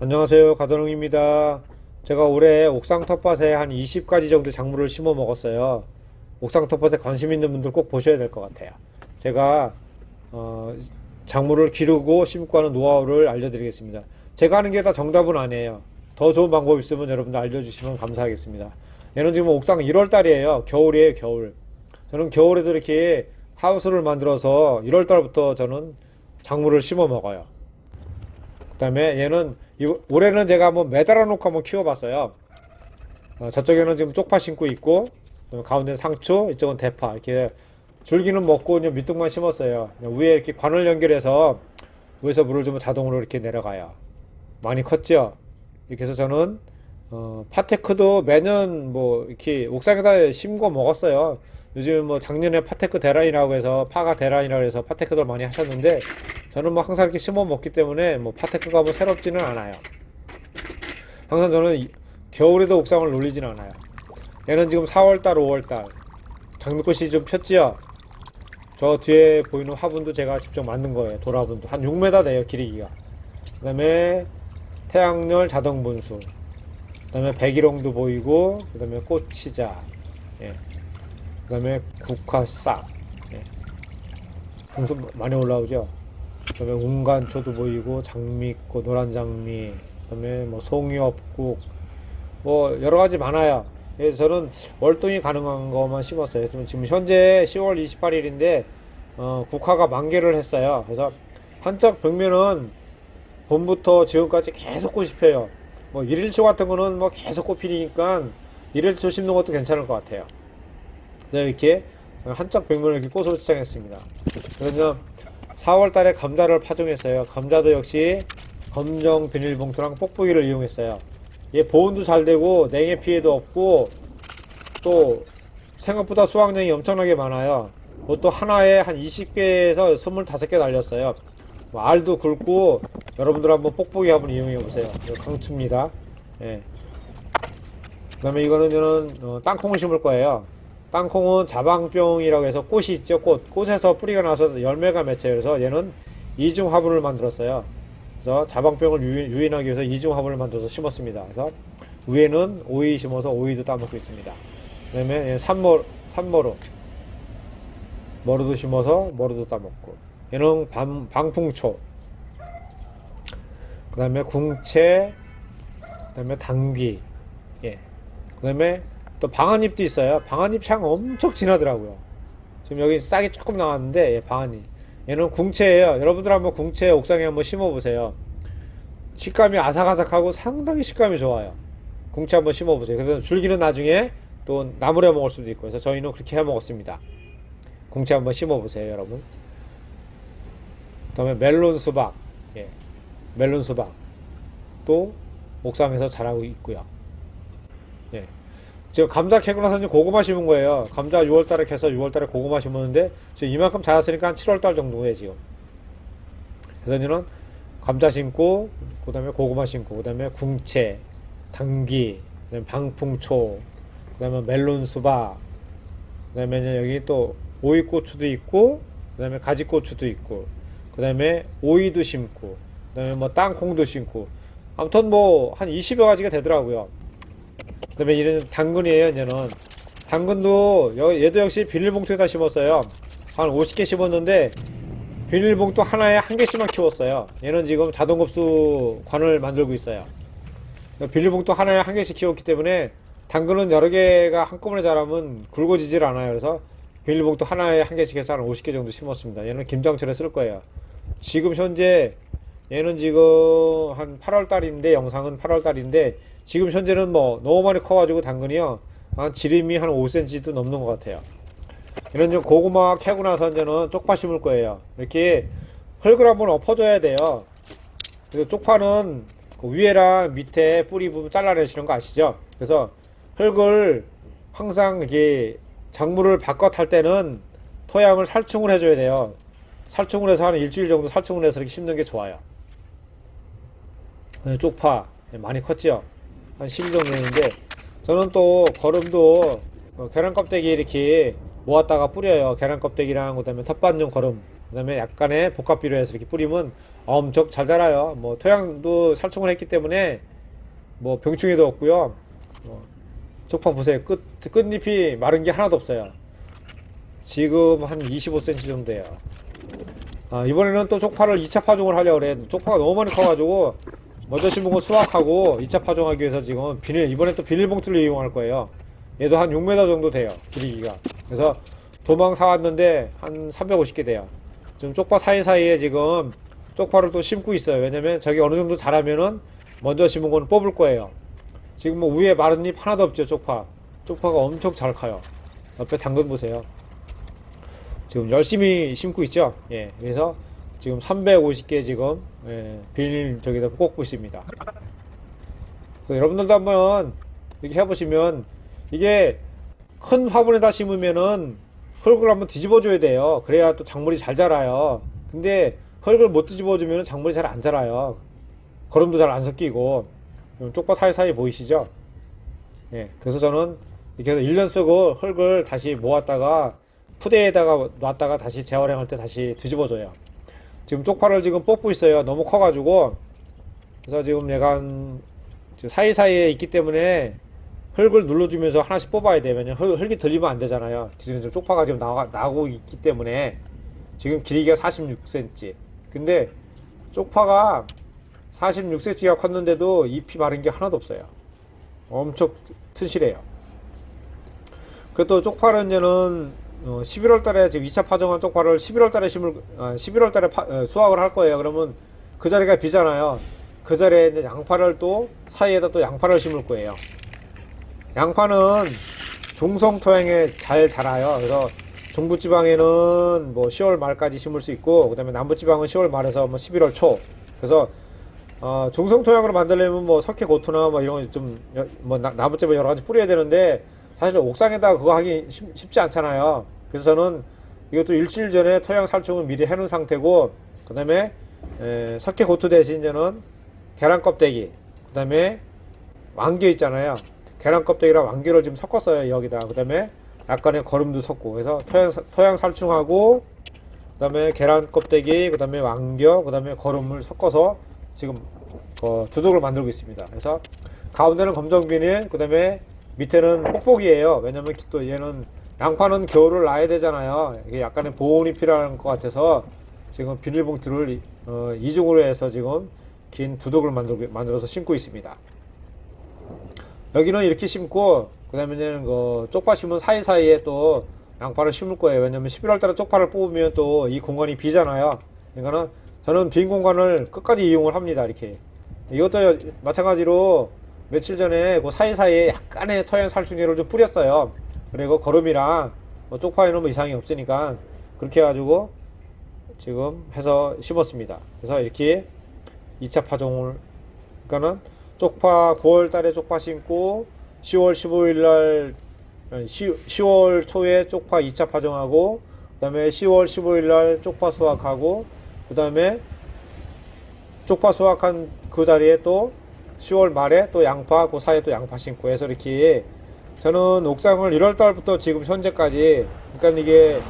안녕하세요. 가도롱입니다. 제가 올해 옥상 텃밭에 한 20가지 정도 작물을 심어 먹었어요. 옥상 텃밭에 관심 있는 분들 꼭 보셔야 될 것 같아요. 제가 어, 작물을 기르고 심고 하는 노하우를 알려드리겠습니다. 제가 하는 게 다 정답은 아니에요. 더 좋은 방법 있으면 여러분들 알려주시면 감사하겠습니다. 얘는 지금 옥상 1월 달이에요. 겨울이에요, 겨울. 저는 겨울에도 이렇게 하우스를 만들어서 1월 달부터 저는 작물을 심어 먹어요. 그다음에 얘는 이- 올해는 제가 한번 매달아 놓고 한번 키워봤어요. 어, 저쪽에는 지금 쪽파 심고 있고 가운데 상추, 이쪽은 대파 이렇게 줄기는 먹고 그냥 밑둥만 심었어요. 위에 이렇게 관을 연결해서 위에서 물을 주면 자동으로 이렇게 내려가요. 많이 컸죠. 이렇게 해서 저는 어, 파테크도 매년 뭐 이렇게 옥상에다 심고 먹었어요. 요즘 뭐 작년에 파테크 대란이라고 해서 파가 대란이라고 해서 파테크들 많이 하셨는데 저는 뭐 항상 이렇게 심어 먹기 때문에 뭐 파테크가 뭐 새롭지는 않아요. 항상 저는 이- 겨울에도 옥상을 놀리진 않아요. 얘는 지금 4월달, 5월달 장미꽃이 좀 폈지요. 저 뒤에 보이는 화분도 제가 직접 만든 거예요. 도라분도 한 6m 돼요 길이기가. 그다음에 태양열 자동 분수. 그다음에 백일홍도 보이고 그다음에 꽃치자. 예. 그 다음에 국화싹. 예. 분수 많이 올라오죠. 그 다음에 운간초도 보이고 장미꽃, 노란 장미, 그 다음에 뭐 송이업국, 뭐 여러 가지 많아요. 그래서 저는 월동이 가능한 것만 심었어요. 지금 현재 10월 28일인데 어, 국화가 만개를 했어요. 그래서 한쪽 벽면은 봄부터 지금까지 계속 꽃이 펴요. 뭐 일일초 같은 거는 뭐 계속 꽃 피니까 일일초 심는 것도 괜찮을 것 같아요. 그래서 이렇게 한쪽 벽면을 이렇게 꽃으로 치장했습니다. 그래서 4월 달에 감자를 파종했어요. 감자도 역시 검정 비닐봉투랑 뽁뽁이를 이용했어요. 얘 보온도 잘 되고 냉해 피해도 없고 또 생각보다 수확량이 엄청나게 많아요. 그것도 하나에 한 20개에서 25개 달렸어요. 뭐 알도 굵고 여러분들 한번 뽁뽁이 한번 이용해 보세요. 강추입니다. 예. 그 다음에 이거는 저는 어, 땅콩을 심을 거예요. 땅콩은 자방병이라고 해서 꽃이 있죠. 꽃. 꽃에서 뿌리가 나서 열매가 맺혀요. 그래서 얘는 이중 화분을 만들었어요. 그래서 자방병을 유인, 유인하기 위해서 이중 화분을 만들어서 심었습니다. 그래서 위에는 오이 심어서 오이도 따먹고 있습니다. 그다음에 얘 산모 산모루 머루도 심어서 머루도 따먹고 얘는 방, 방풍초 그 다음에 궁채 그 다음에 당귀 예 그 다음에 또 방아잎도 있어요. 방아잎 향 엄청 진하더라고요. 지금 여기 싹이 조금 나왔는데 예, 방아잎. 얘는 궁채예요. 여러분들 한번 궁채 옥상에 한번 심어 보세요. 식감이 아삭아삭하고 상당히 식감이 좋아요. 궁채 한번 심어 보세요. 그래서 줄기는 나중에 또 나물에 먹을 수도 있고 그래서 저희는 그렇게 해 먹었습니다. 궁채 한번 심어 보세요, 여러분. 그다음에 멜론 수박. 예. 멜론 수박. 또 옥상에서 자라고 있고요. 예. 지금 감자 캐고 나서 이제 고구마 심은 거예요. 감자 6월달에 캐서 6월달에 고구마 심었는데 지금 이만큼 자랐으니까 한 7월달 정도에 지금. 그래서 저는 감자 심고 그다음에 고구마 심고 그다음에 궁채, 당귀, 그다음에 방풍초, 그다음에 멜론 수박, 그다음에 여기 또 오이고추도 있고 그다음에 가지고추도 있고 그다음에 오이도 심고 그다음에 뭐 땅콩도 심고 아무튼 뭐 한 20여 가지가 되더라고요. 그다음에 이런 당근이에요. 얘는 당근도 여- 얘도 역시 비닐봉투에다 심었어요. 한 50개 심었는데 비닐봉투 하나에 한 개씩만 키웠어요. 얘는 지금 자동급수 관을 만들고 있어요. 비닐봉투 하나에 한 개씩 키웠기 때문에 당근은 여러 개가 한꺼번에 자라면 굵어지질 않아요. 그래서 비닐봉투 하나에 한 개씩 해서 한 50개 정도 심었습니다. 얘는 김장철에 쓸 거예요. 지금 현재 얘는 지금 한 8월 달인데 영상은 8월 달인데 지금 현재는 뭐 너무 많이 커가지고 당근이요 한 지름이 한 5cm도 넘는 것 같아요. 이런 좀 고구마 캐고 나서 이제는 쪽파 심을 거예요. 이렇게 흙을 한번 엎어줘야 돼요. 그래서 쪽파는 그 위에랑 밑에 뿌리 부분 잘라내시는 거 아시죠? 그래서 흙을 항상 이게 작물을 바꿔 탈 때는 토양을 살충을 해줘야 돼요. 살충을 해서 한 일주일 정도 살충을 해서 이렇게 심는 게 좋아요. 네, 쪽파 네, 많이 컸죠? 한 10일 정도 됐는데 저는 또 거름도 어, 계란 껍데기 이렇게 모았다가 뿌려요. 계란 껍데기랑 그다음에 텃밭용 거름 그다음에 약간의 복합비료 해서 이렇게 뿌리면 엄청 잘 자라요. 뭐 토양도 살충을 했기 때문에 뭐 병충해도 없고요. 뭐 쪽파 보세요. 끝 끝잎이 마른 게 하나도 없어요. 지금 한 25cm 정도 돼요. 아, 이번에는 또 쪽파를 2차 파종을 하려고 그래. 쪽파가 너무 많이 커가지고 먼저 심은 거 수확하고 2차 파종하기 위해서 지금 비닐 이번에 또 비닐봉투를 이용할 거예요. 얘도 한 6m 정도 돼요. 길이기가. 그래서 도망 사왔는데 한 350개 돼요. 지금 쪽파 사이사이에 지금 쪽파를 또 심고 있어요. 왜냐면 저기 어느 정도 자라면은 먼저 심은 거는 뽑을 거예요. 지금 뭐 위에 마른 잎 하나도 없죠, 쪽파. 쪽파가 엄청 잘 커요. 옆에 당근 보세요. 지금 열심히 심고 있죠. 예. 그래서 지금 350개 지금 예, 비닐 저기다 꽂고 있습니다. 여러분들도 한번 이렇게 해보시면 이게 큰 화분에다 심으면은 흙을 한번 뒤집어 줘야 돼요. 그래야 또 작물이 잘 자라요. 근데 흙을 못 뒤집어 주면 작물이 잘 안 자라요. 거름도 잘 안 섞이고 좀 쪽파 사이사이 보이시죠? 예. 그래서 저는 이렇게 해서 1년 쓰고 흙을 다시 모았다가 푸대에다가 놨다가 다시 재활용할 때 다시 뒤집어 줘요. 지금 쪽파를 지금 뽑고 있어요. 너무 커가지고 그래서 지금 얘가 한 사이사이에 있기 때문에 흙을 눌러주면서 하나씩 뽑아야. 왜냐면 흙, 흙이 들리면 안 되잖아요. 지금 좀 쪽파가 지금 나와, 나오고 있기 때문에 지금 길이가 46cm. 근데 쪽파가 46cm가 컸는데도 잎이 마른 게 하나도 없어요. 엄청 튼실해요. 그또 쪽파는 이제는 어, 11월 달에 지금 2차 파종한 쪽파를 11월 달에 심을, 아, 11월 달에 파- 어, 수확을 할 거예요. 그러면 그 자리가 비잖아요. 그 자리에 이제 양파를 또 사이에다 또 양파를 심을 거예요. 양파는 중성 토양에 잘 자라요. 그래서 중부 지방에는 뭐 10월 말까지 심을 수 있고, 그 다음에 남부 지방은 10월 말에서 뭐 11월 초. 그래서 어, 중성 토양으로 만들려면 뭐 석회 고토나 뭐 이런 거좀뭐 나무집에 여러 가지 뿌려야 되는데 사실 옥상에다 그거 하기 쉽, 쉽지 않잖아요. 그래서 저는 이것도 일주일 전에 토양 살충을 미리 해놓은 상태고 그 다음에 석회 고토 대신 저는 계란 껍데기 그 다음에 왕겨 있잖아요. 계란 껍데기랑 왕겨를 지금 섞었어요 여기다. 그 다음에 약간의 거름도 섞고 그래서 토양 토양 살충하고 그 다음에 계란 껍데기 그 다음에 왕겨 그 다음에 거름을 섞어서 지금 어, 두둑을 만들고 있습니다. 그래서 가운데는 검정 비닐, 그 다음에 밑에는 뽁뽁이에요. 왜냐면 또 얘는 양파는 겨울을 놔야 되잖아요. 이게 약간의 보온이 필요한 것 같아서 지금 비닐봉투를 어, 이중으로 해서 지금 긴 두둑을 만들고, 만들어서 심고 있습니다. 여기는 이렇게 심고 그 다음에는 그 쪽파 심은 사이사이에 또 양파를 심을 거예요. 왜냐면 11월 달에 쪽파를 뽑으면 또 이 공간이 비잖아요. 그러니까는 저는 빈 공간을 끝까지 이용을 합니다. 이렇게. 이것도 마찬가지로 며칠 전에 그 사이사이에 약간의 토양 살충제를 좀 뿌렸어요. 그리고 거름이랑 뭐 쪽파에는 뭐 이상이 없으니까 그렇게 해가지고 지금 해서 심었습니다. 그래서 이렇게 2차 파종을 그러니까는 쪽파 9월 달에 쪽파 심고 10월 15일 날 10월 초에 쪽파 2차 파종하고 그다음에 10월 15일 날 쪽파 수확하고 그다음에 쪽파 수확한 그 자리에 또 10월 말에 또 양파 그 사이에 또 양파 심고 해서 이렇게 저는 옥상을 1월 달부터 지금 현재까지 그러니까 이게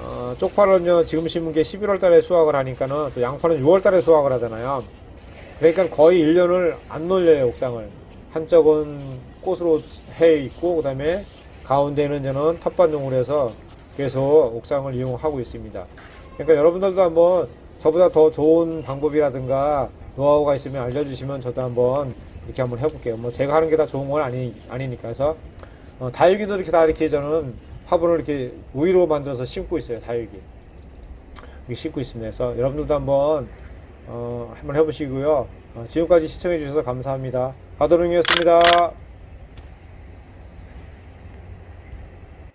어, 쪽파는요 지금 심은 게 11월 달에 수확을 하니까는 또 양파는 6월 달에 수확을 하잖아요. 그러니까 거의 1년을 안 놀려요, 옥상을. 한쪽은 꽃으로 해 있고, 그 다음에 가운데는 저는 텃밭용으로 해서 계속 옥상을 이용하고 있습니다. 그러니까 여러분들도 한번 저보다 더 좋은 방법이라든가 노하우가 있으면 알려주시면 저도 한번 이렇게 한번 해볼게요. 뭐 제가 하는 게 다 좋은 건 아니, 아니니까. 해서 어, 다육이도 이렇게 다 이렇게 저는 화분을 이렇게 우위로 만들어서 심고 있어요, 다육이. 이렇게 심고 있습니다. 그래서 여러분들도 한번 어, 한번 해보시고요. 어, 지금까지 시청해 주셔서 감사합니다. 가도롱이었습니다.